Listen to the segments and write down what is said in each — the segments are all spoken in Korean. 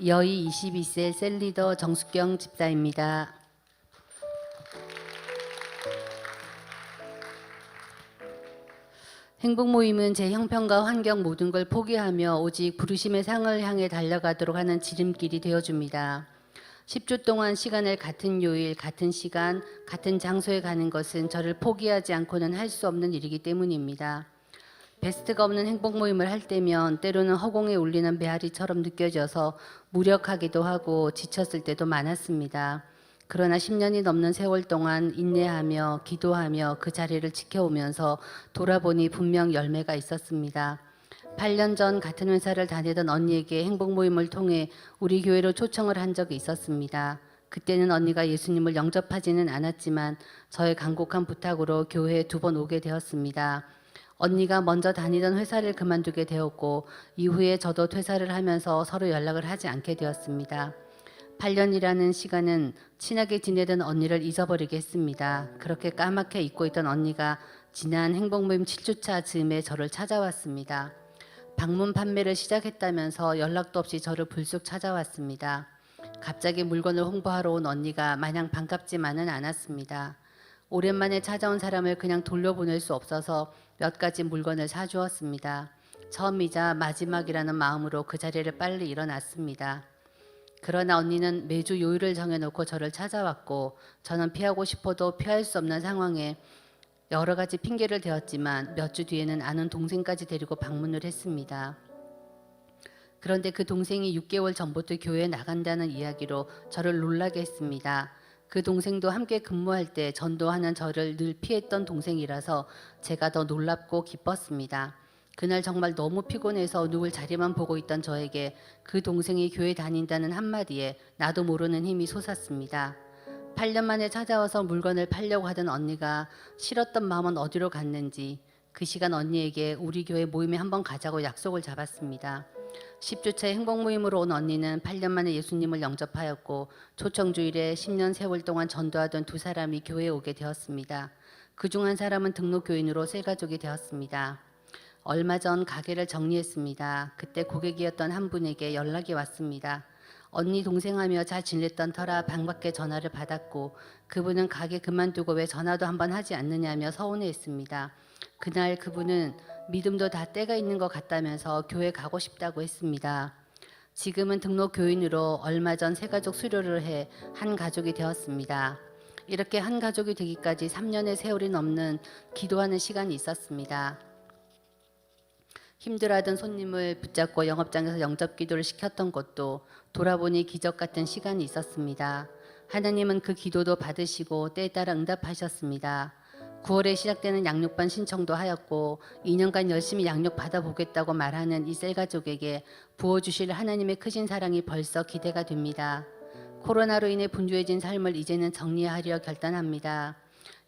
여의 22세 셀리더 정숙경 집사입니다. 행복 모임은 제 형편과 환경 모든 걸 포기하며 오직 부르심의 상을 향해 달려가도록 하는 지름길이 되어줍니다. 10주 동안 시간을 같은 요일, 같은 시간, 같은 장소에 가는 것은 저를 포기하지 않고는 할 수 없는 일이기 때문입니다. 베스트가 없는 행복 모임을 할 때면 때로는 허공에 울리는 메아리처럼 느껴져서 무력하기도 하고 지쳤을 때도 많았습니다. 그러나 10년이 넘는 세월 동안 인내하며 기도하며 그 자리를 지켜오면서 돌아보니 분명 열매가 있었습니다. 8년 전 같은 회사를 다니던 언니에게 행복 모임을 통해 우리 교회로 초청을 한 적이 있었습니다. 그때는 언니가 예수님을 영접하지는 않았지만 저의 간곡한 부탁으로 교회에 두 번 오게 되었습니다. 언니가 먼저 다니던 회사를 그만두게 되었고 이후에 저도 퇴사를 하면서 서로 연락을 하지 않게 되었습니다. 8년이라는 시간은 친하게 지내던 언니를 잊어버리게 했습니다. 그렇게 까맣게 잊고 있던 언니가 지난 행복 모임 7주차 즈음에 저를 찾아왔습니다. 방문 판매를 시작했다면서 연락도 없이 저를 불쑥 찾아왔습니다. 갑자기 물건을 홍보하러 온 언니가 마냥 반갑지만은 않았습니다. 오랜만에 찾아온 사람을 그냥 돌려보낼 수 없어서 몇 가지 물건을 사주었습니다. 처음이자 마지막이라는 마음으로 그 자리를 빨리 일어났습니다. 그러나 언니는 매주 요일을 정해놓고 저를 찾아왔고 저는 피하고 싶어도 피할 수 없는 상황에 여러 가지 핑계를 대었지만 몇 주 뒤에는 아는 동생까지 데리고 방문을 했습니다. 그런데 그 동생이 6개월 전부터 교회에 나간다는 이야기로 저를 놀라게 했습니다. 그 동생도 함께 근무할 때 전도하는 저를 늘 피했던 동생이라서 제가 더 놀랍고 기뻤습니다. 그날 정말 너무 피곤해서 누울 자리만 보고 있던 저에게 그 동생이 교회 다닌다는 한마디에 나도 모르는 힘이 솟았습니다. 8년 만에 찾아와서 물건을 팔려고 하던 언니가 싫었던 마음은 어디로 갔는지 그 시간 언니에게 우리 교회 모임에 한번 가자고 약속을 잡았습니다. 10주차 행복 모임으로 온 언니는 8년 만에 예수님을 영접하였고 초청주일에 10년 세월 동안 전도하던 두 사람이 교회에 오게 되었습니다. 그 중 한 사람은 등록 교인으로 새 가족이 되었습니다. 얼마 전 가게를 정리했습니다. 그때 고객이었던 한 분에게 연락이 왔습니다. 언니 동생하며 잘 지냈던 터라 방밖에 전화를 받았고 그분은 가게 그만두고 왜 전화도 한번 하지 않느냐며 서운해했습니다. 그날 그분은 믿음도 다 때가 있는 것 같다면서 교회 가고 싶다고 했습니다. 지금은 등록 교인으로 얼마 전 새가족 수료를 해 한 가족이 되었습니다. 이렇게 한 가족이 되기까지 3년의 세월이 넘는 기도하는 시간이 있었습니다. 힘들어하던 손님을 붙잡고 영업장에서 영접 기도를 시켰던 것도 돌아보니 기적 같은 시간이 있었습니다. 하나님은 그 기도도 받으시고 때에 따라 응답하셨습니다. 9월에 시작되는 양육반 신청도 하였고 2년간 열심히 양육 받아보겠다고 말하는 이 셀 가족에게 부어주실 하나님의 크신 사랑이 벌써 기대가 됩니다. 코로나로 인해 분주해진 삶을 이제는 정리하려 결단합니다.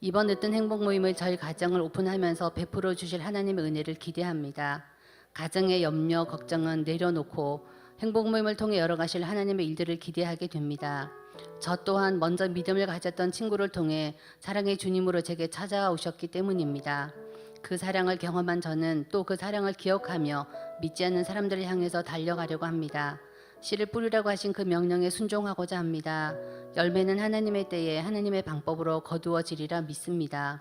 이번 으뜸 행복 모임을 저희 가정을 오픈하면서 베풀어 주실 하나님의 은혜를 기대합니다. 가정의 염려, 걱정은 내려놓고 행복 모임을 통해 열어가실 하나님의 일들을 기대하게 됩니다. 저 또한 먼저 믿음을 가졌던 친구를 통해 사랑의 주님으로 제게 찾아오셨기 때문입니다. 그 사랑을 경험한 저는 또 그 사랑을 기억하며 믿지 않는 사람들을 향해서 달려가려고 합니다. 씨를 뿌리라고 하신 그 명령에 순종하고자 합니다. 열매는 하나님의 때에 하나님의 방법으로 거두어지리라 믿습니다.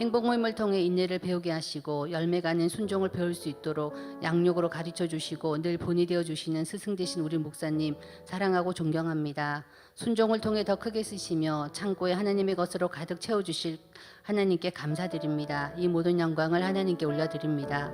행복 모임을 통해 인내를 배우게 하시고 열매가 는 순종을 배울 수 있도록 양육으로 가르쳐 주시고 늘 본이 되어 주시는 스승 되신 우리 목사님 사랑하고 존경합니다. 순종을 통해 더 크게 쓰시며 창고에 하나님의 것으로 가득 채워 주실 하나님께 감사드립니다. 이 모든 영광을 하나님께 올려드립니다.